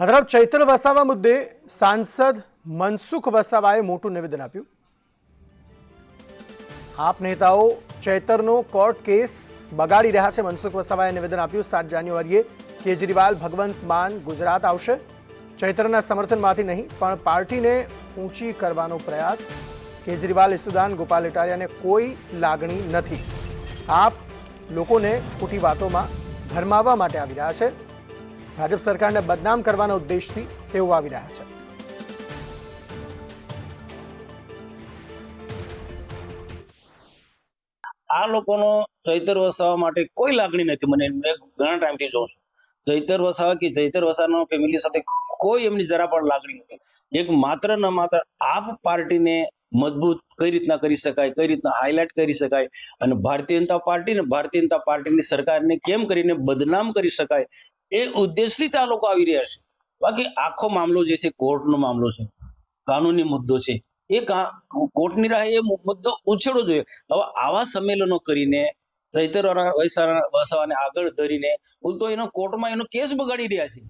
તરફ ચૈત્ર વસાવા મુદ્દે સાંસદ મનસુખ વસાવાએ મોટું નિવેદન આપ્યું. આપ નેતાઓ ચૈતરનો કોર્ટ કેસ બગાડી રહ્યા છે. મનસુખ વસાવાએ નિવેદન આપ્યું સાત જાન્યુઆરીએ કેજરીવાલ ભગવંત માન ગુજરાત આવશે. ચૈતરના સમર્થનમાંથી નહીં, પણ પાર્ટીને ઊંચી કરવાનો પ્રયાસ કેજરીવાલ, ઈસુદાન, ગોપાલ ઇટાલિયાને કોઈ લાગણી નથી. આપ લોકોને ખોટી વાતોમાં ભરમાવવા માટે આવી રહ્યા છે. ભાજપ સરકારને બદનામ કરવાના ઉદ્દેશથી તેઓ આવી રહ્યા છે. આ લોકોનો ચૈતર વસાવા માટે કોઈ લાગણી નથી. મને ઘણા ટાઈમથી જોઉં છું. ચૈતર વસાવા કે ચૈતર વસાવાનો ફેમિલી સાથે કોઈ એમની જરા પણ લાગણી નથી. એક માત્ર ન માત્ર આપ પાર્ટીને મજબૂત કઈ રીતના કરી શકાય, કઈ રીતના હાઇલાઇટ કરી શકાય અને ભારતીય જનતા પાર્ટી ને ભારતીય જનતા પાર્ટીની સરકારને કેમ કરીને બદનામ કરી શકાય એ ઉદ્દેશથી આ લોકો આવી રહ્યા છે. બાકી આખો મામલો જે છે, કોર્ટનો મામલો છે, કાનૂની મુદ્દો છે, એ કોર્ટની રાહે એ મુદ્દો ઉછેરવો જોઈએ. હવે આવા સંમેલનો કરીને ચૈતર વસાવાને આગળ ધરીને ઉલતો એનો કોર્ટમાં એનો કેસ બગાડી રહ્યા છે.